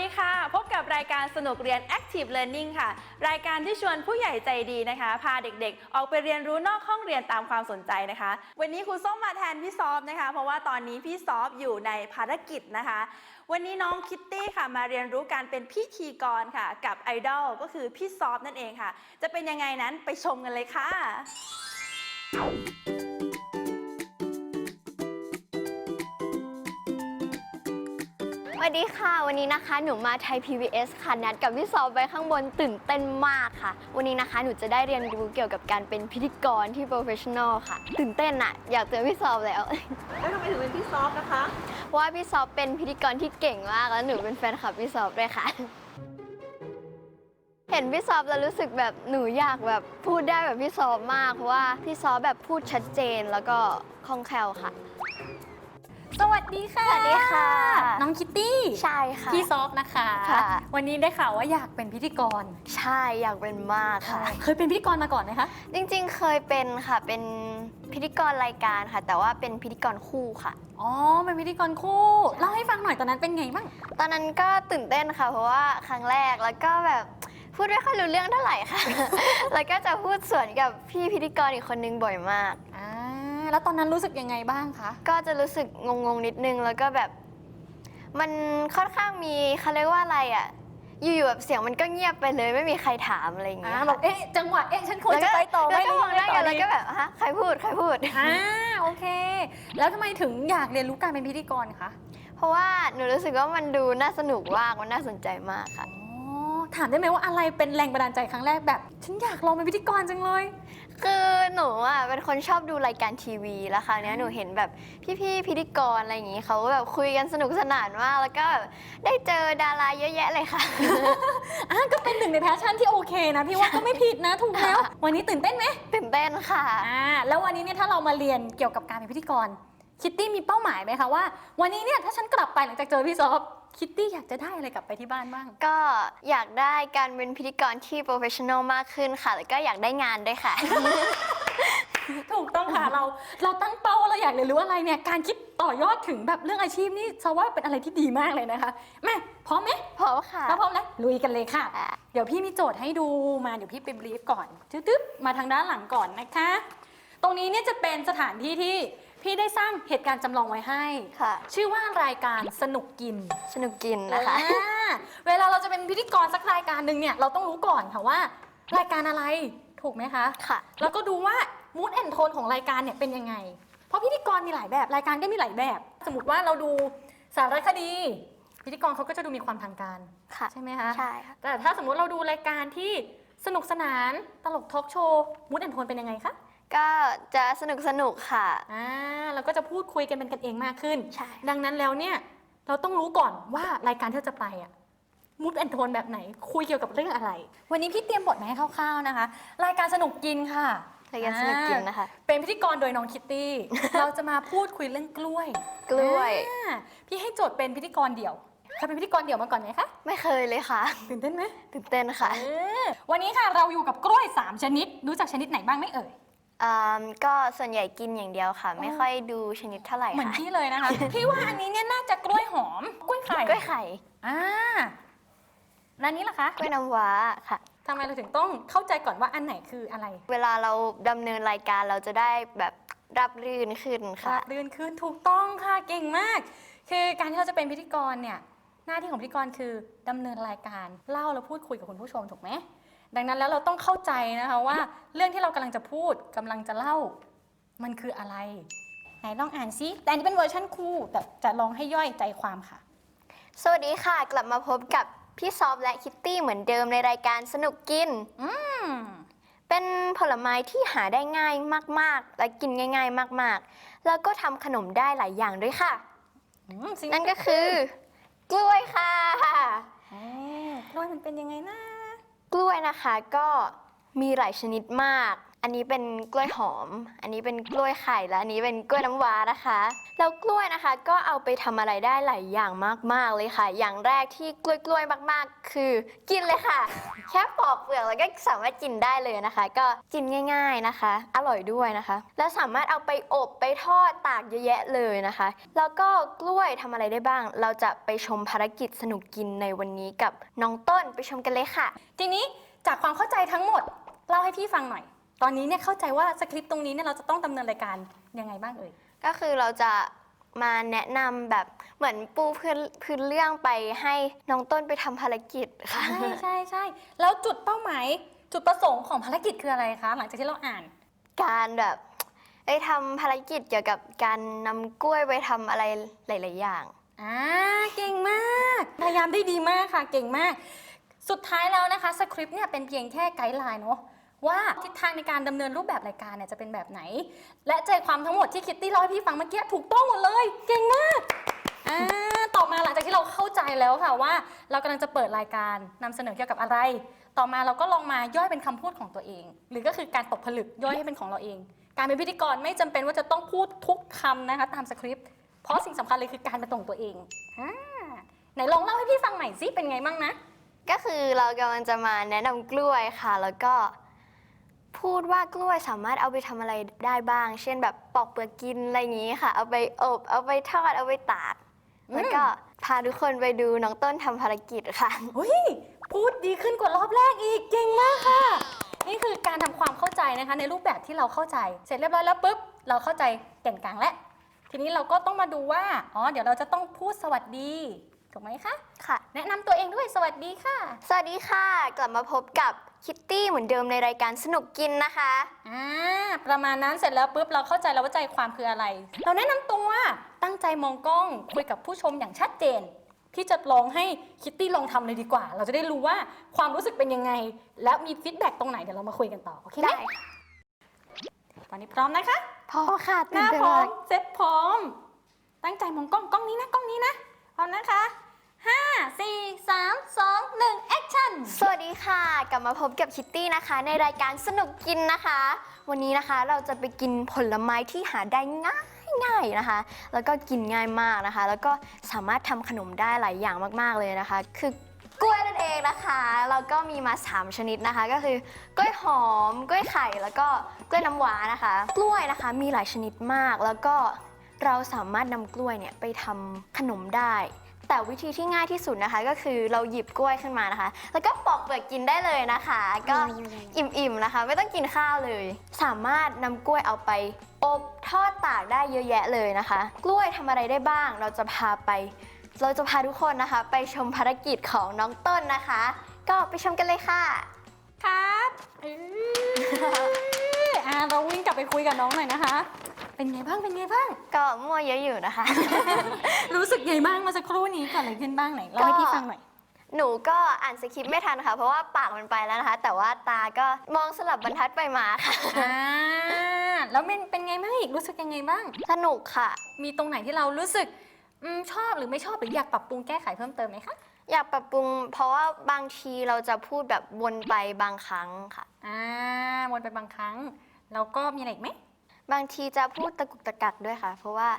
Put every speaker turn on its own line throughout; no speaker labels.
ดีค่ะ พบกับรายการสนุกเรียน Active Learning ค่ะ รายการที่ชวนผู้ใหญ่ใจดีนะคะ พาเด็กๆ ออกไปเรียนรู้นอกห้องเรียนตามความสนใจนะคะ วันนี้ครูส้มมาแทนพี่ซอฟนะคะ เพราะว่าตอนนี้พี่ซอฟอยู่ในภารกิจนะคะ วันนี้น้องคิตตี้ค่ะมาเรียนรู้การเป็นพิธีกรค่ะ กับไอดอลก็คือพี่ซอฟนั่นเองค่ะ จะเป็นยังไงนั้นไปชมกันเลยค่ะ
สวัสดีค่ะ วันนี้นะคะหนูมาไทย PBS ค่ะนัดกับพี่ซอฟไว้ข้างบนตื่นเต้นมากค่ะ วันนี้นะคะหนูจะได้เรียนรู้เกี่ยวกับการเป็นพิธีกรที่ professional ค่ะ ตื่นเต้นอะอยากเจอพี่ซอฟแล้ว
แล้วทำไมถึงเป็นพี่ซอฟนะคะ
เพราะว่าพี่ซอฟเป็นพิธีกรที่เก่งมากแล้วหนูเป็นแฟนคลับพี่ซอฟด้วยค่ะ เห็นพี่ซอฟแล้วรู้สึกแบบหนูอยากแบบพูดได้แบบพี่ซอฟมากเพราะว่าพี่ซอฟแบบพูดชัดเจนแล้วก็คล่องแคล่วค่ะ
สวัสดีค่ะ
สวัสดีค่ะ
น้องคิตตี้
ใช่ค่ะ
พี่ซอฟนะคะ
ค่ะ
วันนี้ได้ข่าวว่าอยากเป็นพิธีกร
ใช่อยากเป็นมากค่ะ
เคยเป็นพิธีกรมาก่อนไหมคะ
จริงๆ เคยเป็นค่ะ เป็นพิธีกรรายการค่ะ แต่ว่าเป็นพิธีกรคู่ค่ะ
อ๋อ เป็นพิธีกรคู่ เล่าให้ฟังหน่อยตอนนั้นเป็นไงบ้าง
ตอนนั้นก็ตื่นเต้นค่ะ เพราะว่าครั้งแรกแล้วก็แบบพูดไม่ค่อยรู้เรื่องเท่าไหร่ค่ะ แล้วก็จะพูดสวนกับพี่พิธีกรอีกคนนึงบ่อยมาก
อ่า แล้วตอนนั้นรู้สึกยังไงบ้างคะ
ก็จะรู้สึกงงๆนิดนึงแล้วก็แบบ มันค่อนข้างมีเขาเรียกว่าอะไรอะ อยู่ๆแบบเสียงมันก็เงียบไปเลย ไม่มีใครถามอะไรอย่างเงี้
อ่ายแบบเอ๊ะจังหวะเอ๊ะฉันควร
แล้ว
จะ
ก็
ไปต่อไหม
แล้วก็
หรื
มองหน้ากัน
ยั
แล้ว
งไง
ก็
ต่อ
แบบฮะใครพูดใครพูด
ดีอ่าโอเค แล้วทำไมถึงอยากเรียนรู้การเป็นพิธีกรคะ
เพราะว่าหนูรู้สึกว่ามันดูน่าสนุกมากมันน่าสนใจมากค่ะ
อ๋อถามได้ไหมว่าอะไรเป็นแรงบันดาลใจครั้งแรกแบบ ฉันอยากลองเป็นพิธีกรจังเลย
คือหนูอะเป็นคนชอบดูรายการทีวีแล้วคราวเนี้ยหนูเห็นแบบพี่ๆพิธีกรอะไรอย่างงี้เขาแบบคุยกันสนุกสนานมากแล้วก็แบบได้เจอดาราเยอะแยะเลยค่ะ
อะก็เป็นหนึ่งในแพชชั่นที่โอเคนะพี่ว่าก็ไม่ผิดนะถูกแล้ว วันนี้ตื่นเต้นไหม
ตื่นเต้นค่ะ
อ่าแล้ววันนี้เนี่ยถ้าเรามาเรียนเกี่ยวกับการเป็นพิธีกรคิตตี้มีเป้าหมายไหมคะว่า วันนี้เนี่ยถ้าฉันกลับไปหลังจากเจอพี่ซอฟ คิตตี้อยากจะได้อะไรกลับไปที่บ้านบ้าง
ก็อยากได้การเป็นพิธีกรที่โปรเฟชชั่นอลมากขึ้นค่ะ แล้วก็อยากได้งานด้วยค่ะ
ถูกต้องค่ะ เราเราตั้งเป้าว่าเราอยากเรียนรู้อะไรเนี่ย การคิดต่อยอดถึงแบบเรื่องอาชีพนี่ซะว่าเป็นอะไรที่ดีมากเลยนะคะแม่พร้อมไหม
เพราะค่ะ
ถ้าพร้อมแล้วลุยกันเลยค่ะ
อะ
เดี๋ยวพี่มีโจทย์ให้ดูมาเดี๋ยวพี่ไปบรีฟก่อนตึ๊บๆมาทางด้านหลังก่อนนะคะ ตรงนี้เนี่ยจะเป็นสถานที่ที่ พี่ได้สร้างเหตุการณ์จำลองไว้ให้
ค่ะ
ชื่อว่ารายการสนุกกิน
สนุกกินนะคะ
อ่าเวลาเราจะเป็นพิธีกรสักรายการหนึ่งเนี่ยเราต้องรู้ก่อนค่ะว่า รายการอะไรถูกไหมคะ
ค่ะ
แล้วก็ดูว่ามูดแอนโทนของรายการเนี่ยเป็นยังไง เพราะพิธีกรมีหลายแบบ รายการก็มีหลายแบบ สมมติว่าเราดูสารคดี พิธีกรเขาก็จะดูมีความทางการ
ค่ะ
ใช่ไหมคะ
ใช่ค่ะ
แต่ถ้าสมมุติเราดูรายการที่สนุกสนานตลกทอล์กโชว์มูดแอนโทนเป็นยังไงคะ
ก็จะสนุกสนุกค่ะ
อ่าเราก็จะพูดคุยกันเป็นกันเองมากขึ้น
ใช่
ดังนั้นแล้วเนี่ยเราต้องรู้ก่อนว่ารายการที่เราจะไปอะมูดแอนโทนแบบไหน คุยเกี่ยวกับเรื่องอะไร วันนี้พี่เตรียมบทมาให้คร่าวๆนะคะ รายการสนุกกินค่ะ
รายการสนุกกินนะคะ
เป็นพิธีกรโดยน้องคิตตี้ เราจะมาพูดคุยเรื่องกล้วย
กล้วย
อ่าพี่ให้โจทย์เป็นพิธีกรเดี่ยวเคยเป็นพิธีกรเดี่ยวมาก่อนไหมคะ
ไม่เคยเลยค่ะ
ตื่นเต้นไหม
ตื่นเต้นค่ะ
เออวันนี้ค่ะเราอยู่กับกล้วย 3 ชนิด รู้จักชนิดไหนบ้างไหมเอ่ย
อืมก็ส่วนใหญ่กินอย่างเดียวค่ะ ไม่ค่อยดูชนิดเท่าไหร่
เหมือน
ค่ะ
พี่เลยนะคะ พี่ว่าอันนี้เนี่ยน่าจะกล้วยหอม กล้วยไข่
กล้วยไข่
อ่าแล้วนี้ล่ะคะ
กล้วยน้ำว้าค่ะ
ทำไมเราถึงต้องเข้าใจก่อนว่าอันไหนคืออะไร
เวลาเราดำเนินรายการเราจะได้แบบรับรื่นขึ้นค่ะ
เลื่อนขึ้นถูกต้องค่ะเก่งมาก คือการที่เราจะเป็นพิธีกรเนี่ย หน้าที่ของพิธีกรคือดำเนินรายการเล่าแล้วพูดคุยกับคุณผู้ชมถูกไหม ดังนั้นแล้วเราต้องเข้าใจนะคะว่าเรื่องที่เรากำลังจะพูดกำลังจะเล่า มันคืออะไร ไหนลองอ่านซิแต่อันนี้เป็นเวอร์ชันคู่แต่จะลองให้ย่อยใจความค่ะ
สวัสดีค่ะ กลับมาพบกับพี่ซอฟและคิตตี้เหมือนเดิมในรายการสนุกกิน
อืม
เป็นผลไม้ที่หาได้ง่ายมาก ๆ และกินง่าย ๆ มาก ๆ แล้วก็ทำขนมได้หลายอย่างด้วยค่ะ
อืมสิ่ง
นั่นก็คือกล้วยค่ะ
เอ๊ะกล้วยมันเป็นยังไงนะ
กล้วยนะคะก็มีหลายชนิดมาก อันนี้เป็นกล้วยหอม อันนี้เป็นกล้วยไข่และอันนี้เป็นกล้วยน้ำว้านะคะ แล้วกล้วยนะคะก็เอาไปทำอะไรได้หลายอย่างมากๆเลยค่ะ อย่างแรกที่กล้วยกล้วยๆมากๆ คือกินเลยค่ะ แค่ปอกเปลือกแล้วก็สามารถกินได้เลยนะคะ ก็กินง่าย ๆนะคะ อร่อยด้วยนะคะ แล้วสามารถเอาไปอบไปทอดตากเยอะแยะเลยนะคะ แล้วก็กล้วยทำอะไรได้บ้าง เราจะไปชมภารกิจสนุกกินในวันนี้กับน้องต้นไปชมกันเลยค่ะ
ทีนี้จากความเข้าใจทั้งหมดเล่าให้พี่ฟังหน่อย ตอนนี้เนี่ยเข้าใจว่าสคริปต์ตรงนี้เนี่ยเราจะต้องดำเนินรายการยังไงบ้างเอ่ย
ก็คือเราจะมาแนะนำแบบเหมือนปูพื้นพื้นเรื่องไปให้น้องต้นไปทำภารกิจค่ะ
ใช่ใช่ใช่แล้วจุดเป้าหมายจุดประสงค์ของภารกิจคืออะไรคะ หลังจากที่เราอ่าน
การแบบไปทำภารกิจเกี่ยวกับการนำกล้วยไปทำอะไรหลาย ๆ อย่าง
อ่าเก่งมาก พยายามได้ดีมากค่ะ เก่งมาก สุดท้ายแล้วนะคะสคริปต์เนี่ยเป็นเพียงแค่ไกด์ไลน์เนาะ ว่าทิศทางในการดำเนินรูปแบบรายการเนี่ยจะเป็นแบบไหน และใจความทั้งหมดที่คิตตี้เล่าให้พี่ฟังเมื่อกี้ถูกต้องหมดเลย เก่งมากอ่าต่อมาหลังจากที่เราเข้าใจแล้วค่ะว่า เรากำลังจะเปิดรายการนำเสนอเกี่ยวกับอะไร ต่อมาเราก็ลองมาย่อยเป็นคำพูดของตัวเอง หรือก็คือการตกผลึกย่อยให้เป็นของเราเอง การเป็นพิธีกรไม่จำเป็นว่าจะต้องพูดทุกคำนะคะตามสคริปต์เพราะสิ่งสำคัญเลยคือการเป็นตัวของตัวเองอ่าไหนลองเล่าให้พี่ฟังหน่อยสิเป็นไงบ้างนะ
ก็คือเรากำลังจะมาแนะนำกล้วยค่ะ แล้วก็ พูดว่ากล้วยสามารถเอาไปทำอะไรได้บ้าง เช่นแบบปอกเปลือกกินอะไรอย่างนี้ค่ะ เอาไปอบ เอาไปทอด เอาไปตาก
อืม
แล้วก็พาทุกคนไปดูน้องต้นทำภารกิจค่ะ
เฮ้ยพูดดีขึ้นกว่ารอบแรกอีกเก่งมากค่ะ นี่คือการทำความเข้าใจนะคะ ในรูปแบบที่เราเข้าใจ เสร็จเรียบร้อยแล้วปุ๊บเราเข้าใจแก่นกลางแล้วทีนี้เราก็ต้องมาดูว่าอ๋อเดี๋ยวเราจะต้องพูดสวัสดีถูกไหมคะ
ค่ะ
แนะนำตัวเองด้วยสวัสดีค่ะ
สวัสดีค่ะ กลับมาพบกับ คิตตี้เหมือนเดิมในรายการสนุกกินนะคะ
อ่าประมาณนั้นเสร็จแล้วปุ๊บเราเข้าใจแล้วว่าใจความคืออะไร เราแนะนำตัวตั้งใจมองกล้องคุยกับผู้ชมอย่างชัดเจน พี่จะลองให้คิตตี้ลองทำเลยดีกว่า เราจะได้รู้ว่าความรู้สึกเป็นยังไง แล้วมีฟีดแบ็กตรงไหนเดี๋ยวเรามาคุยกันต่อโอเคไหม
ได้ค่ะ
ตอนนี้พร้อมนะคะ
พอค่ะ
หน้า
ตื่
พร้อ
เต้
ม
น
เซ็ตพร้อม ตั้งใจมองกล้องกล้องนี้นะกล้องนี้นะพร้อมนะคะ ห้าสี่สามสองหนึ่งแอคชั่น
สวัสดีค่ะ กลับมาพบกับคิตตี้นะคะ ในรายการสนุกกินนะคะ วันนี้นะคะเราจะไปกินผลไม้ที่หาได้ง่ายง่ายนะคะ แล้วก็กินง่ายมากนะคะ แล้วก็สามารถทำขนมได้หลายอย่างมากๆเลยนะคะ คือกล้วยนั่นเองนะคะแล้วก็มีมา3ชนิดนะคะ ก็คือกล้วยหอมกล้วยไข่แล้วก็กล้วยน้ำว้านะคะ กล้วยนะคะมีหลายชนิดมากแล้วก็เราสามารถนำกล้วยเนี่ยไปทำขนมได้ แต่วิธีที่ง่ายที่สุดนะคะ ก็คือเราหยิบกล้วยขึ้นมานะคะ แล้วก็ปอกเปลือกกินได้เลยนะคะ ก็อิ่มๆนะคะ ไม่ต้องกินข้าวเลย สามารถนำกล้วยเอาไปอบทอดตากได้เยอะแยะเลยนะคะ กล้วยทำอะไรได้บ้าง เราจะพาไป เราจะพาทุกคนนะคะ ไปชมภารกิจของน้องต้นนะคะ ก็ไปชมกันเลยค่ะ
ครับเอออ่าเราวิ่งกลับไปคุยกับน้องหน่อยนะคะ เป็นไงบ้างเป็นไงบ้าง
ก็มั่วเยอะอยู่นะคะ
รู้สึกไงบ้างเมาสักครู่นี้เกิดอะไรขึ้นบ้างไหนเล่าให้พี่ฟังหน่อย
หนูก็อ่านสคริปต์ไม่ทันค่ะ เพราะว่าปากมันไปแล้วนะคะ แต่ว่าตาก็มองสลับบรรทัดไปมาค่ะ
อ่าแล้วเป็นเป็นไงบ้างอีกรู้สึกยังไงบ้าง
สนุกค่ะ
มีตรงไหนที่เรารู้สึกอมชอบหรือไม่ชอบหรืออยากปรับปรุงแก้ไขเพิ่มเติมไหมคะ
อยากปรับปรุง เพราะว่าบางทีเราจะพูดแบบวนไปบางครั้งค่ะ
อ่าวนไปบางครั้งแล้วก็มีอะไรอีกไหม
บางทีจะพูดตะกุกตะกักด้วยค่ะ เพราะว่า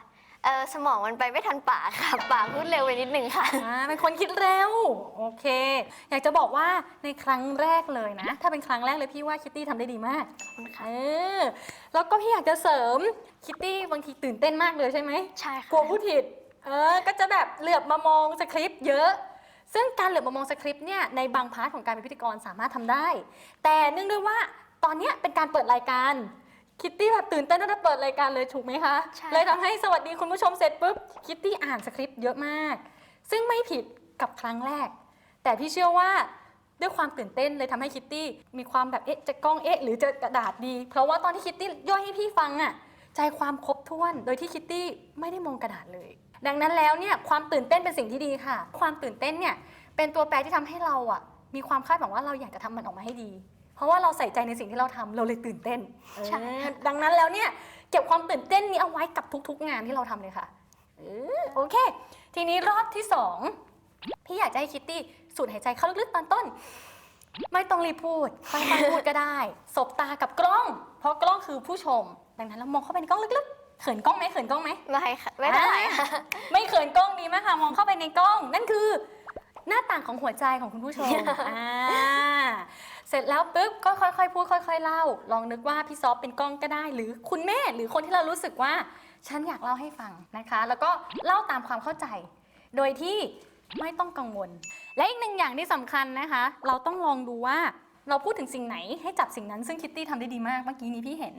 เออสมองมันไปไม่ทันปากค่ะ ปากพูดเร็วไปนิดนึงค่ะ
อ่าเป็นคนคิดเร็ว โอเค อยากจะบอกว่าในครั้งแรกเลยนะ ถ้าเป็นครั้งแรกเลยพี่ว่าคิตตี้ทำได้ดีมากเออแล้วก็พี่อยากจะเสริมคิตตี้บางทีตื่นเต้นมากเลยใช่ไหม
ใช่ค่ะ
กลัวพูดผิด เออ ก็จะแบบเหลือบมามองสคริปต์เยอะ ซึ่งการเหลือบมามองสคริปต์เนี่ยในบางพาร์ทของการเป็นพิธีกรสามารถทำได้ แต่เนื่องด้วยว่าตอนเนี้ยเป็นการเปิดรายการ คิตตี้แบบตื่นเต้นตั้งแต่เปิดรายการเลยถูกไหมคะ
ใช่
เลยทำให้สวัสดีคุณผู้ชมเสร็จปุ๊บคิตตี้อ่านสคริปต์เยอะมาก ซึ่งไม่ผิดกับครั้งแรก แต่พี่เชื่อว่าด้วยความตื่นเต้นเลยทำให้คิตตี้มีความแบบเอ๊ะจะกล้องเอ๊ะหรือจะกระดาษดี เพราะว่าตอนที่คิตตี้ย่อยให้พี่ฟังอะใจความครบถ้วน โดยที่คิตตี้ไม่ได้มองกระดาษเลย ดังนั้นแล้วเนี่ยความตื่นเต้นเป็นสิ่งที่ดีค่ะ ความตื่นเต้นเนี่ยเป็นตัวแปรที่ทำให้เราอะมีความคาดหวังว่าเราอยากจะทำมันออกมาให้ดีเพ ราะว่าเราใส่ใจในสิ่งที่เราทำเราเลยตื่นเต้น
ใช่
เออดังนั้นแล้วเนี่ยเก็บความตื่นเต้นนี้เอาไว้กับทุกๆ งานที่เราทำเลยค่ะเออโอเค ทีนี้รอบที่สองพี่อยากจะให้คิตตี้สูดหายใจเข้าลึกๆตอนต้น ไม่ต้องรีบพูดค่อยๆพูดก็ได้ สบตากับกล้อง เพราะกล้องคือผู้ชม ดังนั้นเรามองเข้าไปในกล้องลึกๆเขินกล้องไหมเขินกล้องไหม
ไม่ค่ะไม่ได้ค่ะ
ไม่เขินกล้องดีมากค่ะ มองเข้าไปในกล้อง นั่นคือ หน้าต่างของหัวใจของคุณผู้ชม อ่า เสร็จแล้วปุ๊บก็ค่อยๆ พูดค่อย ๆ เล่า ลองนึกว่าพี่ซอฟเป็นกล้องก็ได้ หรือคุณแม่หรือคนที่เรารู้สึกว่าฉันอยากเล่าให้ฟังนะคะ แล้วก็เล่าตามความเข้าใจ โดยที่ไม่ต้องกังวล และอีกหนึ่งอย่างที่สำคัญนะคะ เราต้องลองดูว่าเราพูดถึงสิ่งไหนให้จับสิ่งนั้นซึ่งคิตตี้ทำได้ดีมากเมื่อกี้นี้พี่เห็น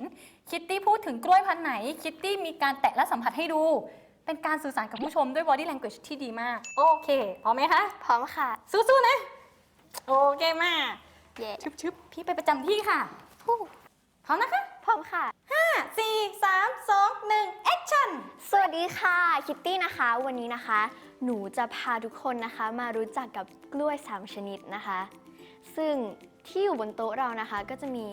คิตตี้พูดถึงกล้วยพันธุ์ไหน คิตตี้มีการแตะและสัมผัสให้ดู เป็นการสื่อสารกับผู้ชมด้วย body language ที่ดีมาก โอเคพร้อมไหมคะ
พร้อมค่ะ
สู้ๆนะ โอเคมาก
เย่
ชึบๆพี่ไปประจำที่ค่ะฮู้พร้อมนะคะ
พร้อมค่ะ
5 4 3 2 1 action
สวัสดีค่ะ คิตตี้นะคะ วันนี้นะคะ หนูจะพาทุกคนนะคะ มารู้จักกับกล้วย 3 ชนิดนะคะ ซึ่งที่อยู่บนโต๊ะเรานะคะ ก็จะมี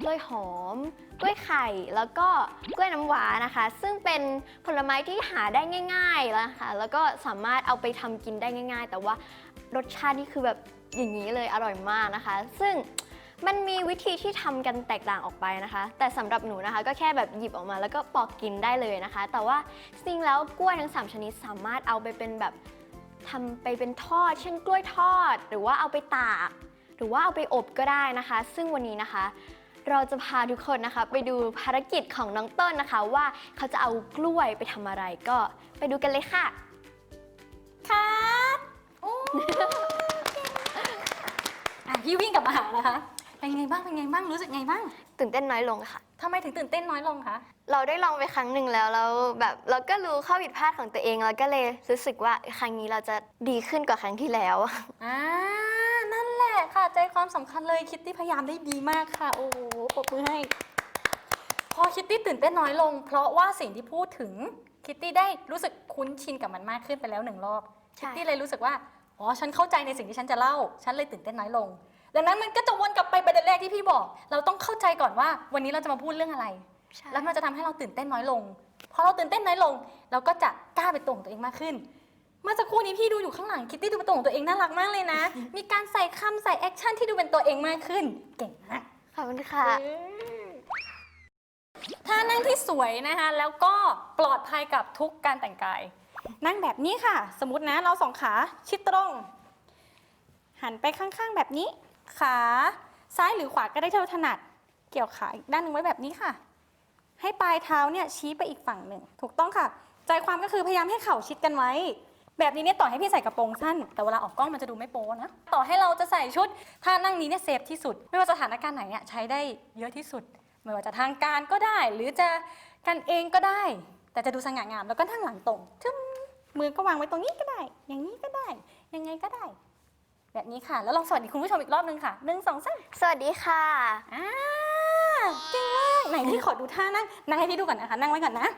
กล้วยหอม กล้วยไข่ แล้วก็กล้วยน้ำว้านะคะ ซึ่งเป็นผลไม้ที่หาได้ง่ายๆแล้วนะคะ แล้วก็สามารถเอาไปทำกินได้ง่าย ๆ แต่ว่ารสชาตินี่คือแบบ อย่างนี้เลยอร่อยมากนะคะ ซึ่งมันมีวิธีที่ทำกันแตกต่างออกไปนะคะ แต่สำหรับหนูนะคะ ก็แค่แบบหยิบออกมาแล้วก็ปอกกินได้เลยนะคะ แต่ว่าจริงๆแล้วกล้วยทั้ง 3 ชนิดสามารถเอาไปเป็นแบบทำไปเป็นทอด เช่นกล้วยทอด หรือว่าเอาไปตาก หรือว่าเอาไปอบก็ได้นะคะ ซึ่งวันนี้นะคะ เราจะพาทุกคนนะคะ ไปดูภารกิจของน้องต้นนะคะ ว่าเขาจะเอากล้วยไปทำอะไรก็ไปดูกันเลยค่ะ
ครับ โอ้ พี่วิ่งกลับมาหานะคะ เป็นไงบ้าง เป็นไงบ้าง รู้สึกไงบ้าง
ตื่นเต้นน้อยลงค่ะ
ทำไมถึงตื่นเต้นน้อยลงคะ
เราได้ลองไปครั้งหนึ่งแล้วแล้วแบบเราก็รู้ข้อผิดพลาดของตัวเองเราก็เลยรู้สึกว่าครั้งนี้เราจะดีขึ้นกว่าครั้งที่แล้ว
อ่า นั่นแหละค่ะ ใจความสำคัญเลยคิตตี้พยายามได้ดีมากค่ะ โอ้โหปรบมือให้ พอคิตตี้ตื่นเต้นน้อยลง เพราะว่าสิ่งที่พูดถึงคิตตี้ได้รู้สึกคุ้นชินกับมันมากขึ้นไปแล้วหนึ่งรอบ
ใช่
คิตตี้เลยรู้สึกว่า อ๋อ ฉันเข้าใจในสิ่งที่ฉันจะเล่า ฉันเลยตื่นเต้นน้อยลง ดังนั้นมันก็จะวนกลับไปประเด็นแรกที่พี่บอก เราต้องเข้าใจก่อนว่าวันนี้เราจะมาพูดเรื่องอะไรแล้วมันจะทำให้เราตื่นเต้นน้อยลง พอเราตื่นเต้นน้อยลง เราก็จะกล้าเป็นตัวของตัวเองมากขึ้น เมื่อสักครู่นี้พี่ดูอยู่ข้างหลังคิตตี้ดูเป็นตัวของตัวเองน่ารักมากเลยนะ มีการใส่คำใส่แอคชั่นที่ดูเป็นตัวเองมากขึ้น เก่งมาก
ขอบคุณค่ะ
ท่านั่งที่สวยนะคะ แล้วก็ปลอดภัยกับทุกการแต่งกาย นั่งแบบนี้ค่ะ สมมตินะเราสองขาชิดตรง หันไปข้างๆแบบนี้ ขาซ้ายหรือขวาก็ได้เท่าถนัด เกี่ยวขาอีกด้านหนึงไว้แบบนี้ค่ะ ให้ปลายเท้าเนี่ยชี้ไปอีกฝั่งหนึ่ง ถูกต้องค่ะ ใจความก็คือพยายามให้เข่าชิดกันไว้ แบบนี้เนี่ยต่อให้พี่ใส่กระโปรงสั้น แต่เวลาออกกล้องมันจะดูไม่โป๊นะ ต่อให้เราจะใส่ชุดท่านั่งนี้เนี่ยเซฟที่สุด ไม่ว่าสถานการณ์ไหนอะใช้ได้เยอะที่สุด ไม่ว่าจะทางการก็ได้ หรือจะกันเองก็ได้ แต่จะดูสง่างามแล้วก็นั่งหลังตรงทึมมือก็วางไว้ตรงนี้ก็ได้ อย่างนี้ก็ได้ ยังไงก็ได้ แบบนี้ค่ะ แล้วลองสวัสดีคุณผู้ชมอีกรอบนึงค่ะหนึ่งสองสาม
สวัสดีค่ะ
อ่าเก่งมากไหนพี่ขอดูท่านั่งนั่งให้พี่ดูก่อนนะคะ นั่งไว้ก่อนนะ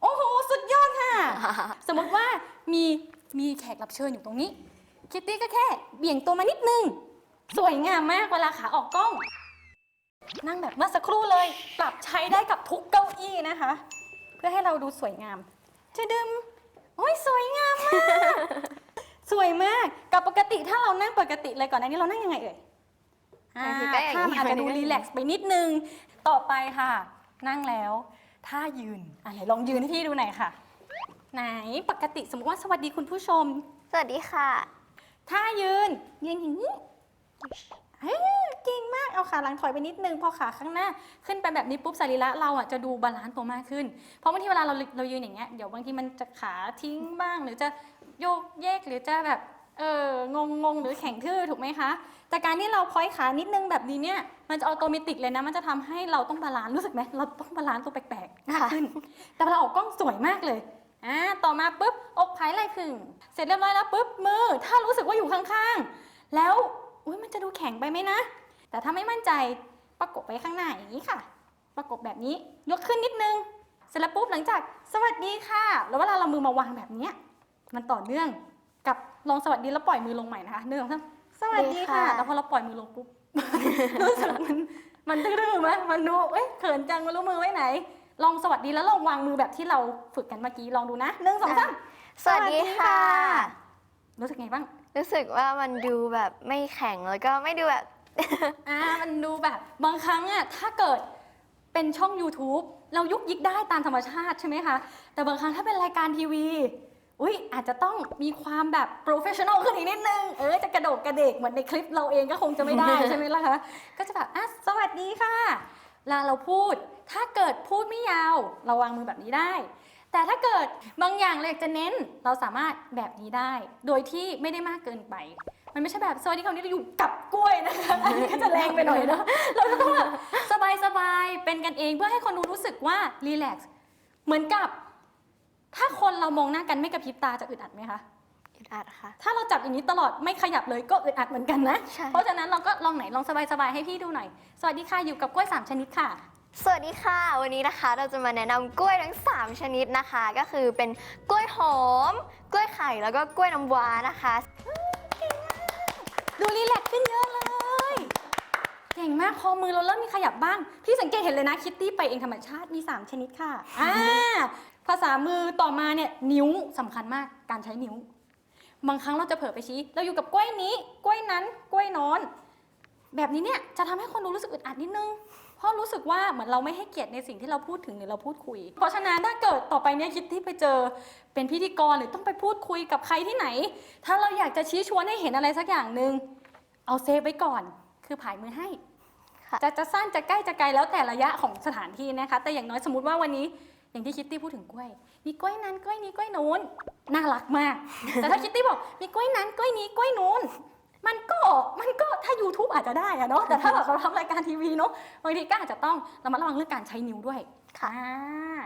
โอ้โห สุดยอดค่ะ สมมติว่ามีมีแขกรับเชิญอยู่ตรงนี้ คิตตี้ก็แค่เบี่ยงตัวมานิดนึง สวยงามมากเวลาขาออกกล้อง นั่งแบบเมื่อสักครู่เลย ปรับใช้ได้กับทุกเก้าอี้นะคะ เพื่อให้เราดูสวยงามจะดึมโอ้ยสวยงามมาก สวยมากกับปกติถ้าเรานั่งปกติเลยก่อนหน้านี้เรานั่งยังไงเอ่ยอ่า
บางทีก็อย่างนี้
ท่ามันอาจจะดู
บางทีก็อย่างนี้
รีแลกซ์ไปนิดนึง ต่อไปค่ะ นั่งแล้วท่ายืนอะไหนลองยืนให้พี่ดูหน่อยค่ะ ไหนปกติสมมติว่าสวัสดีคุณผู้ชม
สวัสดีค่ะ
ท่ายืนยืนอย่างนี้ เฮ้ยเก่งมากเอาขาหลังถอยไปนิดนึงพอขาข้างหน้า ขึ้นไปแบบนี้ปุ๊บสรีระเราอะจะดูบาลานซ์ตัวมากขึ้น เพราะบางทีเวลาเราเรายืนอย่างเงี้ยเดี๋ยวบางทีมันจะขาทิ้งบ้าง หรือจะโยกเยกหรือจะแบบเอองงงงหรือแข็งทื่อถูกไหมคะแต่การที่เราพอยขานิดนึงแบบนี้เนี่ยมันจะออโตเมติกเลยนะ มันจะทำให้เราต้องบาลานซ์รู้สึกไหมเราต้องบาลานซ์ตัวแปลกๆมากขึ้น แต่เวลาออกกล้องสวยมากเลยอ่าต่อมาปุ๊บอกไผายไหล่พึงเสร็จเรียบร้อยแล้วปุ๊บมือ ถ้ารู้สึกว่าอยู่ข้างๆ แล้ว อุ้ยมันจะดูแข็งไปไหมนะ แต่ถ้าไม่มั่นใจประกบไปข้างหน้าอย่างนี้ค่ะ ประกบแบบนี้ยกขึ้นนิดนึง เสร็จแล้วปุ๊บหลังจากสวัสดีค่ะ แล้วเวลาเรามือมาวางแบบเนี้ยมันต่อเนื่องกับลองสวัสดีแล้วปล่อยมือลงใหม่นะคะหนึ่งสองสามสวัสดีค่ะ
ดีค่ะ
แล้วพอเราปล่อยมือลงปุ๊บรู้สึกมันมันดื้อๆไหมมันดูเอ้ยเขินจังไม่รู้มือไว้ไหน ลองสวัสดีแล้วลองวางมือแบบที่เราฝึกกันเมื่อกี้ลองดูนะหนึ่งสองสาม
สวัสดีค่ะ
รู้สึกไงบ้าง
รู้สึกว่ามันดูแบบไม่แข็งแล้วก็ไม่ดูแบบ
อ่ามันดูแบบบางครั้งอะถ้าเกิดเป็นช่อง YouTube เรายุกยิกได้ตามธรรมชาติใช่ไหมคะ แต่บางครั้งถ้าเป็นรายการทีวี อุ้ยอาจจะต้องมีความแบบโปรเฟชชั่นอลขึ้นอีกนิดนึง เออจะกระโดดกระเดกเหมือนในคลิปเราเองก็คงจะไม่ได้ ใช่ไหมล่ะคะ ก็จะแบบอะสวัสดีค่ะลาเราพูด ถ้าเกิดพูดไม่ยาว เราวางมือแบบนี้ได้ แต่ถ้าเกิดบางอย่างเราอยากจะเน้นเราสามารถแบบนี้ได้ โดยที่ไม่ได้มากเกินไป มันไม่ใช่แบบสวัสดีค่ะวันนี้เราอยู่กับกล้วยนะคะอันนี้ก็จะแรงไปหน่อยเนาะเราจะต้องแบบสบายๆเป็นกันเองเพื่อให้คนดูรู้สึกว่ารีแลกซ์เหมือนกับ ถ้าคนเรามองหน้ากันไม่กระพริบตาจะอึดอัดไหมคะ
อึดอัดค่ะ
ถ้าเราจับอย่างนี้ตลอดไม่ขยับเลยก็อึดอัดเหมือนกันนะ
ใช่
เพราะฉะนั้นเราก็ลองไหนลองสบายๆให้พี่ดูหน่อย สวัสดีค่ะอยู่กับกล้วยสามชนิดค่ะ
สวัสดีค่ะ วันนี้นะคะเราจะมาแนะนำกล้วยทั้ง 3 ชนิดนะคะ ก็คือเป็นกล้วยหอม กล้วยไข่แล้วก็กล้วยน้ำว้านะคะ
ดูรีแลกซ์ขึ้นเยอะเลย เก่งมากพอมือเราเริ่มมีขยับบ้าง พี่สังเกตเห็นเลยนะคิตตี้ไปเองธรรมชาติมี 3 ชนิดค่ะอ่าภาษามือต่อมาเนี่ยนิ้วสำคัญมากการใช้นิ้ว บางครั้งเราจะเผลอไปชี้ เราอยู่กับกล้วยนี้ กล้วยนั้น กล้วยนอน แบบนี้เนี่ยจะทำให้คนดูรู้สึกอึดอัดนิดนึง เพราะรู้สึกว่าเหมือนเราไม่ให้เกียรติในสิ่งที่เราพูดถึงหรือเราพูดคุย เพราะฉะนั้นถ้าเกิดต่อไปเนี่ยคิดที่ไปเจอเป็นพิธีกรหรือต้องไปพูดคุยกับใครที่ไหน ถ้าเราอยากจะชี้ชวนให้เห็นอะไรสักอย่างหนึ่งเอาเซฟไว้ก่อน คือผายมือให้
ค่ะ
จะจะสั้นจะใกล้จะไกลแล้วแต่ระยะของสถานที่นะคะ แต่อย่างน้อยสมมติว่าวันนี้อย่างที่คิตตี้พูดถึงกล้วย มีกล้วยนั้นกล้วยนี้กล้วยนู้นน่ารักมาก แต่ถ้าคิตตี้บอกมีกล้วยนั้นกล้วยนี้กล้วยนู้นมันก็มันก็ถ้า YouTube อาจจะได้อะเนาะแต่ถ้าแบบเราทำรายการทีวีเนาะบางทีก็อาจจะต้องระมัดระวังเรื่องการใช้นิ้วด้วย
ค่ะ
อ่า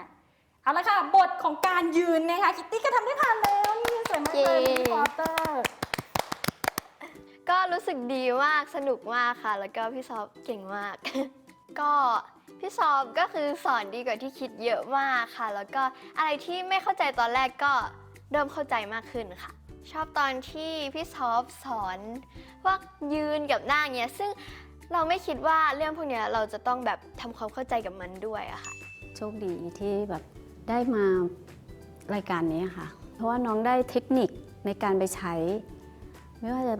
เอาละค่ะบทของการยืนนะคะคิตตี้ก็ทำได้ทันแล้วนี่สวยมากเลย
เย้
มีฟอเตอร์
ก็รู้สึกดีมากสนุกมากค่ะ แล้วก็พี่ซอฟเก่งมาก ก็พี่ซอฟก็คือสอนดีกว่าที่คิดเยอะมากค่ะ แล้วก็อะไรที่ไม่เข้าใจตอนแรกก็เริ่มเข้าใจมากขึ้นค่ะ ชอบตอนที่พี่ซอฟสอนว่ายืนกับหน้าเงี้ย ซึ่งเราไม่คิดว่าเรื่องพวกเนี้ยเราจะต้องแบบทำความเข้าใจกับมันด้วยอะค่ะ
โชคดีที่แบบได้มารายการนี้ค่ะ เพราะว่าน้องได้เทคนิคในการไปใช้ ไม่ว่าจะ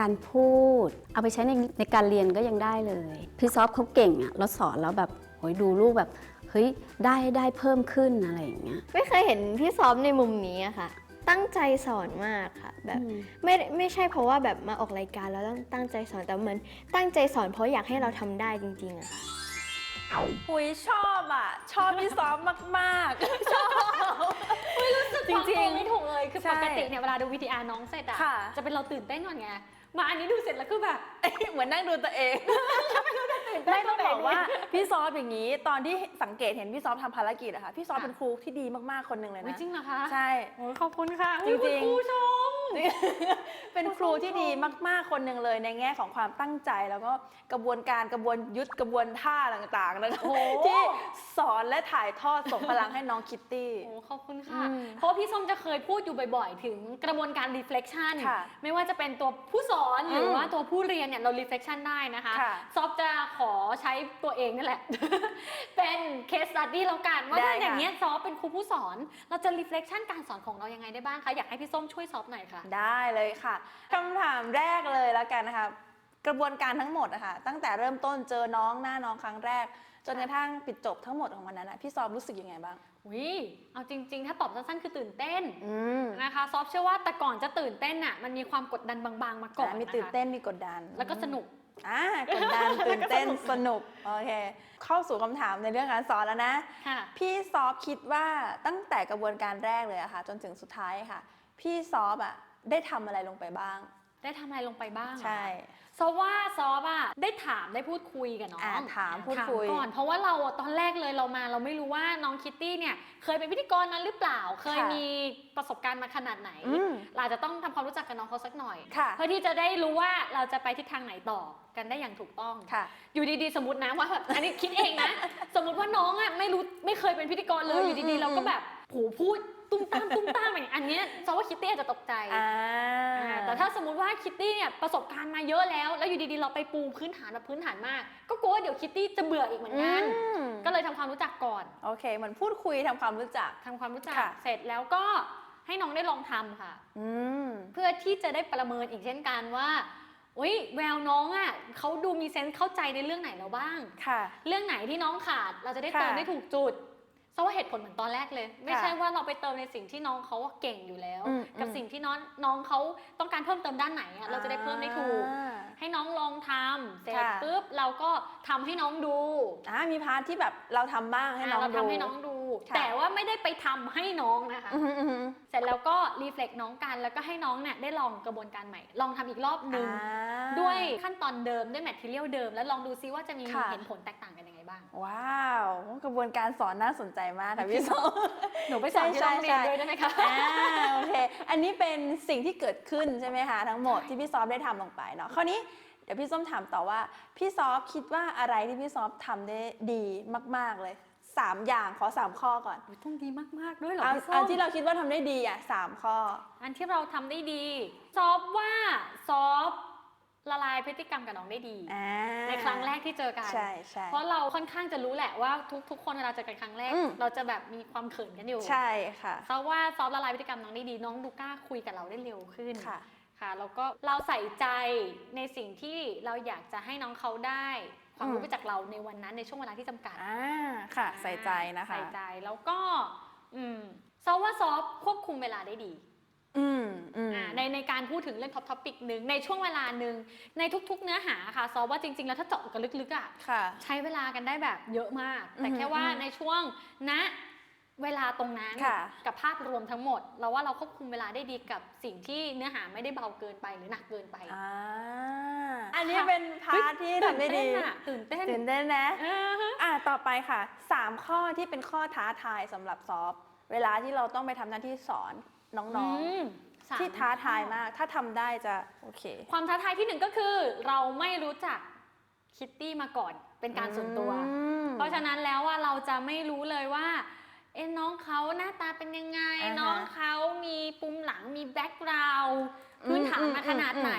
การพูด เอาไปใช้ในในการเรียนก็ยังได้เลยพี่ซอฟเขาเก่งอะ่ะเราสอนแล้วแบบโหยดูลูกแบบเฮ้ยได้ได้เพิ่มขึ้นอะไรอย่างเงี้ย
ไม่เคยเห็นพี่ซอฟในมุมนี้อะค่ะ ตั้งใจสอนมากค่ะแบบ
อืม
ไม่ไม่ใช่เพราะว่าแบบมาออกรายการแล้วต้องตั้งใจสอนแต่เหมือนตั้งใจสอนเพราะอยากให้เราทำได้จริงๆอะค่ะ
หุยชอบอะ ชอบพี่ซอฟมากๆ ชอบจริง
ๆไม่ถูกเลยคือ
ใช่
ปกติเนี่ยเวลาดูวิดีอาร์น้องเสร็จอะ
ค่ะ
จะเป็นเราตื่นเต้นก่อนไง มาอันนี้ดูเสร็จแล้วคือแบบ
เหมือนนั่งดูตัวเอง ไม่ต้องบอกว่าพี่ซอฟอย่างนี้ ตอนที่สังเกตเห็นพี่ซอฟทำภารกิจอะค่ะพี่ซอฟเป็นครูที่ดีมากๆคนหนึ่งเลย
อุ๊ย
นะ
จริงเหรอคะ
ใช่
โอ้ยขอบคุณค่ะ
จริงๆ
อุ๊ยคุณครูชม
เป็นครูที่ดีมาก ๆ คนหนึ่งเลยในแง่ของความตั้งใจแล้วก็กระบวนการกระบวนยุทธกระบวนท่าต่างๆนะคะ
โอ้โห
ที่สอนและถ่ายทอดส่งพลังให้น้องคิตตี้
โอ้ขอบคุณค่ะ
อืม
เพราะว่าพี่ส้มจะเคยพูดอยู่บ่อย ๆ ถึงกระบวนการ reflection
ค่ะ
ไม่ว่าจะเป็นตัวผู้สอนหรือ
ม
ว่าตัวผู้เรียนเนี่ยเรา reflection ได้นะคะ
ค่ะ
ซอฟจะขอใช้ตัวเองนั่นแหละ เป็น case study แล้วกันว่า
ได้
ถ้าอย่าง
ค่ะ
เงี้ยซอฟเป็นครูผู้สอน เราจะ reflection การสอนของเรายังไงได้บ้างคะอยากให้พี่ส้มช่วยซอฟหน่อยค่ะ
ได้เลยค่ะคำถามแรกเลยแล้วกันนะคะ กระบวนการทั้งหมดนะคะตั้งแต่เริ่มต้นเจอน้องหน้าน้องครั้งแรก จนกระทั่งปิดจบทั้งหมดของวันนั้นนะพี่ซอฟรู้สึกยังไงบ้าง
วิเอาจริง ๆ ถ้าตอบสั้นๆ คือตื่นเต้น
อืม
นะคะซอฟเชื่อว่าแต่ก่อนจะตื่นเต้นน่ะมันมีความกดดันบางๆ มาก่อน
อะมี
นะคะ
ตื่นเต้นมีกดดัน
แล้วก็สนุก
อ่ากดดันตื่นเต้นสนุกโอเคเข้าสู่คำถามในเรื่องการสอนแล้วนะ
ค่ะ
พี่ซอฟคิดว่าตั้งแต่กระบวนการแรกเลยอะค่ะ จนถึงสุดท้ายค่ะ พี่ซอฟอะ ได้ทำอะไรลงไปบ้าง
ได้ทำอะไรลงไปบ้างเหรอ
ใช่
ซอฟว่าซอฟอะได้ถามได้พูดคุยกับน้อง
อ่าถามพูดคุย
ถามก่อน เพราะว่าเราอะตอนแรกเลยเรามา เราไม่รู้ว่าน้องคิตตี้เนี่ยเคยเป็นพิธีกรนั้นหรือเปล่า เคยมีประสบการณ์มาขนาดไหน
อืม
เราอาจจะต้องทำความรู้จักกับน้องเขาสักหน่อย
ค่ะ
เพื่อที่จะได้รู้ว่าเราจะไปทิศทางไหนต่อกันได้อย่างถูกต้อง
ค่ะ
อยู่ดีๆ สมมตินะว่าอันนี้คิดเองนะ สมมติว่าน้องอะไม่รู้ไม่เคยเป็นพิธีกรเลย
อืม
อยู่ดี
อื
ๆ
ม
เราก็แบบโหพูด ตุ้มตามตุ้มตามอย่างอันเนี้ยซอว่าคิตตี้อาจจะตกใจ
อ่า
อ่าแต่ถ้าสมมติว่าคิตตี้เนี่ยประสบการณ์มาเยอะแล้ว แล้วอยู่ดีๆเราไปปูพื้นฐานแบบพื้นฐานมาก ก็กลัวว่าเดี๋ยวคิตตี้จะเบื่ออีกเหมือนกัน
อืม
ก็เลยทำความรู้จักก่อน
โอเคเหมือนพูดคุยทำความรู้จัก
ทำความรู้จัก
ค่ะ
เสร็จแล้วก็
ให้น้องได้ลองทำค่ะ
อืม
เพื่อที่จะได้ประเมินอีกเช่นกันว่าอุ้ยแววน้องอะเขาดูมีเซนส์เข้าใจในเรื่องไหนแล้วบ้าง
ค่ะ
เรื่องไหนที่น้องขาดเราจะได้
ค่ะ
เติมได้ถูกจุด เพราะว่าเหตุผลเหมือนตอนแรกเลย ไม่
ค่ะ
ใช่ว่าเราไปเติมในสิ่งที่น้องเขาเก่งอยู่แล้ว
อืม
กับ
อืม
สิ่งที่น้องน้องเขาต้องการเพิ่มเติมด้านไหนอะเราจะได้เพิ่มได้ถูก
อ่า
ให้น้องลองทำเสร็จ
ค่ะ
ปุ๊บเราก็ทำให้น้องดู
อ่ามีพาร์ทที่แบบเราทำบ้างให้น้อง
เรา
ดู
ทำให้น้องดู
ค่ะ
แต่ว่าไม่ได้ไปทำให้น้องนะคะ
อือหืออือหือ
เสร็จแล้วก็รีเฟล็กน้องกันแล้วก็ให้น้องเนี่ยได้ลองกระบวนการใหม่ ลองทำอีกรอบหนึ่ง
อ่า
ด้วยขั้นตอนเดิมด้วยแมทเทียลเดิม แล้วลองดูซิว่าจะมี
ค่ะ
เห็นผลแตกต่างกันยังไง บ้าง
ว้าวกระบวนการสอนน่าสนใจมากค่ะพี่ส้ม
หนูไปสอนที่โรงเรียนด้วยได้ไหมคะ
อ่าโอเค อันนี้เป็นสิ่งที่เกิดขึ้นใช่ไหมคะทั้งหมดที่พี่ซอฟได้ทำลงไปเนาะคราวนี้เดี๋ยวพี่ส้มถามต่อว่า พี่ซอฟคิดว่าอะไรที่พี่ซอฟทำได้ดีมาก ๆเลยสามอย่างขอสามข้อก่อน
อุ๊ยต้องดีมากๆด้วยเหรอ
เอา
พี่ส้
เอา
ม
ที่เราคิดว่าทำได้ดีอะสามข้อ
อันที่เราทำได้ดีซอฟว่าซอฟ ละลายพฤติกรรมกับน้องได้ดี
อ่า
ในครั้งแรกที่เจอกัน
ใช่ใช่
เพราะเราค่อนข้างจะรู้แหละว่าทุกทุกคนเวลาเจอกันครั้งแรก
อืม
เราจะแบบมีความเขินกันอยู่
ใช่ค่ะ
เพราะว่าซอฟละลายพฤติกรรมน้องได้ดี น้องดูกล้าคุยกับเราได้เร็วขึ้น
ค่ะ
ค่ะแล้วก็เราใส่ใจในสิ่งที่เราอยากจะให้น้องเขาได้ ความรู้
อืม
ไปจากเราในวันนั้นในช่วงเวลาที่จำกัด
อ่าค่ะ ใส่ใจนะคะ
ใส่ใจแล้วก็อืมซอฟว่าซอฟควบคุมเวลาได้ดี
อืมอืม
อ่า ในในการพูดถึงเรื่องท็อปทอปิกหนึ่งในช่วงเวลาหนึ่งในทุก ๆ เนื้อหาค่ะซอฟว่าจริง ๆ แล้วถ้าเจาะกันลึกๆอะ
ค่ะ
ใช้เวลากันได้แบบเยอะมาก แต่
อือหือ
แค่ว่า
อือหือ
ในช่วงณเวลาตรงนั้น
ค่ะ
กับภาพรวมทั้งหมด เราว่าเราควบคุมเวลาได้ดีกับสิ่งที่เนื้อหาไม่ได้เบาเกินไปหรือหนักเกินไป
อ่าอันนี้เป็นพาร์ทที่ทำได้ดี
ตื่นเต้น
ตื่
อะตื่นเต้น
นเต้นนะ
เออฮะ
อะต่อไปค่ะสามข้อที่เป็นข้อท้าทายสำหรับซอฟต์เวลาที่เราต้องไปทำหน้าที่สอนน้อง
ม สม
ๆที่ท้าทายมาก ถ้าทำได้จะโอเค
ความท้าทายที่หนึ่งก็คือเราไม่รู้จักคิตตี้มาก่อนเป็นการส่วนตัว
อืม
เพราะฉะนั้นแล้วว่าเราจะไม่รู้เลยว่า เอ็น้องเขาหน้าตาเป็นยังไง
อ่าฮะ
น้องเขามีปุ่มหลังมีแบ็กกราวด์
อืม
พื้นฐานมา
อืม
ขนาด
อืม
ไหน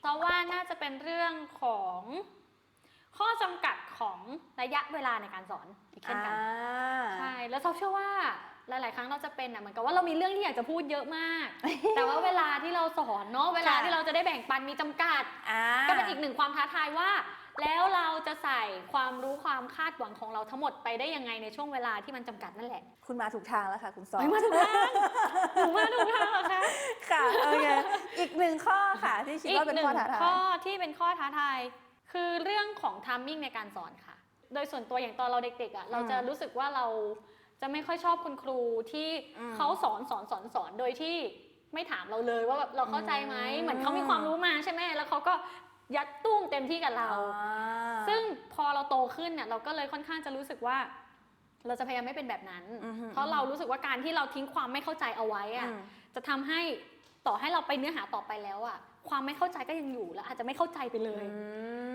เพราะว่าน่าจะเป็นเรื่องของข้อจำกัดของระยะเวลาในการสอนอีกเช่นกัน
อ่า
ใช่ แล้วซอฟเชื่อว่า หลาย ๆ ครั้งเราจะเป็นอะเหมือนกับว่าเรามีเรื่องที่อยากจะพูดเยอะมาก แต่ว่าเวลาที่เราสอนเนาะเวลา
ค่ะ
ที่เราจะได้แบ่งปันมีจำกัด
อ่า
ก็เป็นอีกหนึ่งความท้าทายว่า แล้วเราจะใส่ความรู้ความคาดหวังของเราทั้งหมดไปได้ยังไงในช่วงเวลาที่มันจำกัดนั่นแหละ
คุณมาถูกทางแล้วค่ะ คุณซอฟ
ไม่มาถูกทางหนูมาถูกทางเหรอคะ
ค่ะโอเคอีกหนึ่งข้อค่ะ ที่คิด
อีก
ว่าเป็น
หนึ่
ข้องท้าทาย
ข้อที่เป็นข้อท้าทายคือเรื่องของทามมิ่งในการสอนค่ะ โดยส่วนตัวอย่างตอนเราเด็กๆอะเราจะรู้สึกว่าเรา จะไม่ค่อยชอบคุณครูที่
อืม
เขาสอนสอนสอนสอนโดยที่ไม่ถามเราเลยว่าแบบเราเข้าใจไหม
อืม
เหมือนเขามีความรู้มาใช่ไหมแล้วเขาก็ยัดตุ้มเต็มที่กับเรา
อ่า
ซึ่งพอเราโตขึ้นเนี่ยเราก็เลยค่อนข้างจะรู้สึกว่า เราจะพยายามไม่เป็นแบบนั้น
อือฮึ
เพราะเรารู้สึกว่าการที่เราทิ้งความไม่เข้าใจเอาไว้อะ
อืม
จะทำให้ต่อให้เราไปเนื้อหาต่อไปแล้วอะความไม่เข้าใจก็ยังอยู่แล้วอาจจะไม่เข้าใจไปเลย
อื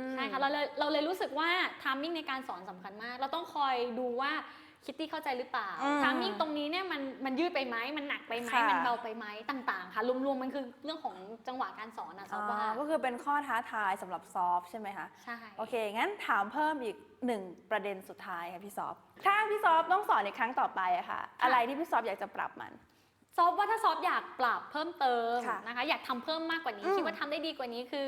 ม
ใช่ค่ะเราเลยเราเลยรู้สึกว่าทามมิ่งในการสอนสำคัญมาก เราต้องคอยดูว่า คิตตี้เข้าใจหรือเปล่า
อืม
ทามมิ่งตรงนี้เนี่ยมันมันยืดไปไหมมันหนักไปไหม
ค่ะ
มันเบาไปไหมต่างๆ ค่ะรวมๆมันคือเรื่องของจังหวะการสอนนะซอฟว่า
อ่าก็คือเป็นข้อท้าทายสำหรับซอฟต์ใช่ไหมคะ
ใช่
โอเค งั้นถามเพิ่มอีกหนึ่งประเด็นสุดท้ายค่ะพี่ซอฟ ถ้าพี่ซอฟต้องสอนในครั้งต่อไปอะค่ะ อะไรที่พี่ซอฟอยากจะปรับมัน
ซอฟว่าถ้าซอฟอยากปรับเพิ่มเติม
ค่ะ
นะคะอยากทำเพิ่มมากกว่านี้
อืม
คิดว่าทำได้ดีกว่านี้คือ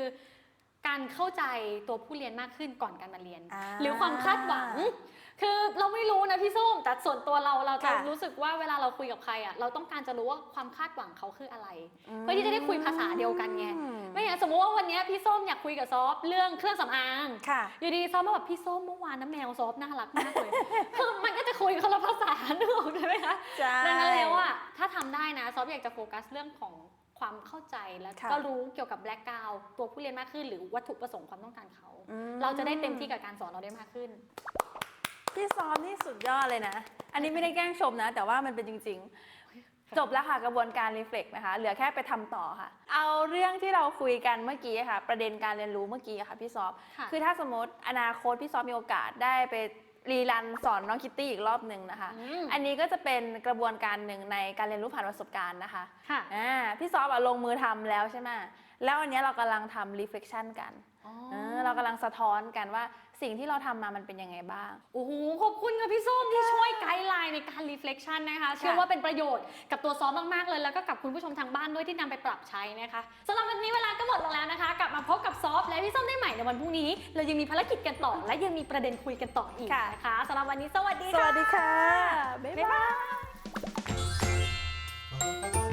การเข้าใจตัวผู้เรียนมากขึ้นก่อนการมาเรียน
อ่า
หรือความคาดหวัง คือเราไม่รู้นะพี่ส้มแต่ส่วนตัวเราเราจะ
ค่ะ
รู้สึกว่าเวลาเราคุยกับใครอะเราต้องการจะรู้ว่าความคาดหวังเขาคืออะไร
อืม
เพื่อที่จะได้คุยภาษาเดียวกันไงไม่อย่างนั้นสมมติว่าวันเนี้ยพี่ส้มอยากคุยกับซอฟเรื่องเครื่องสำอาง
ค่ะ
อยู่ดีซอฟมาแบบพี่ส้มเมื่อวานน้ำแมวซอฟน่ารักมากเลยคือมันก็จะคุยคนละภาษานึกออกใช่ไหมคะ
ใช่
ดังนั้นแล้วอะถ้าทำได้นะซอฟอยากจะโฟกัสเรื่องของ ความเข้าใจแล้ว
ค่ะ
ก็รู้เกี่ยวกับแบล็กกราวตัวผู้เรียนมากขึ้น หรือวัตถุประสงค์ความต้องการเขา
อืม
เราจะได้เต็มที่กับการสอนเราได้มากขึ้น
พี่ซอฟนี่สุดยอดเลยนะ อันนี้ไม่ได้แกล้งชมนะ แต่ว่ามันเป็นจริง ๆ จบแล้วค่ะกระบวนการรีเฟล็กนะคะ เหลือแค่ไปทำต่อค่ะ เอาเรื่องที่เราคุยกันเมื่อกี้ค่ะ ประเด็นการเรียนรู้เมื่อกี้ค่ะพี่ซอฟ
ค่ะ
คือถ้าสมมติอนาคตพี่ซอฟมีโอกาสได้ไป รีรันสอนน้องคิตตี้อีกรอบหนึ่งนะคะ
อืม
อันนี้ก็จะเป็นกระบวนการหนึ่งในการเรียนรู้ผ่านประสบการณ์นะคะ
ค่ะ
อ่าพี่ซอฟอะลงมือทำแล้วใช่ไหมแล้วอันเนี้ยเรากำลังทำ reflection กันเออเรากำลังสะท้อนกันว่า สิ่งที่เราทำมามันเป็นยังไงบ้าง
โอ้โห ขอบคุณค่ะพี่ส้มที่ช่วยไกด์ไลน์ในการ reflection นะคะ เชื่อว่าเป็นประโยชน์กับตัวซอฟมากๆเลย แล้วก็กับคุณผู้ชมทางบ้านด้วยที่นำไปปรับใช้นะคะสำหรับวันนี้เวลาก็หมดลงแล้วนะคะ กลับมาพบกับซอฟและพี่ส้มได้ใหม่ในวันพรุ่งนี้ เรายังมีภารกิจกันต่อ และยังมีประเด็นคุยกันต่ออีก
ค่ะ
นะคะสำหรับวันนี้สวัสดี
ส
ค่ะ
วัสดีค่ะ บ๊ายบาย
บ๊ายบาย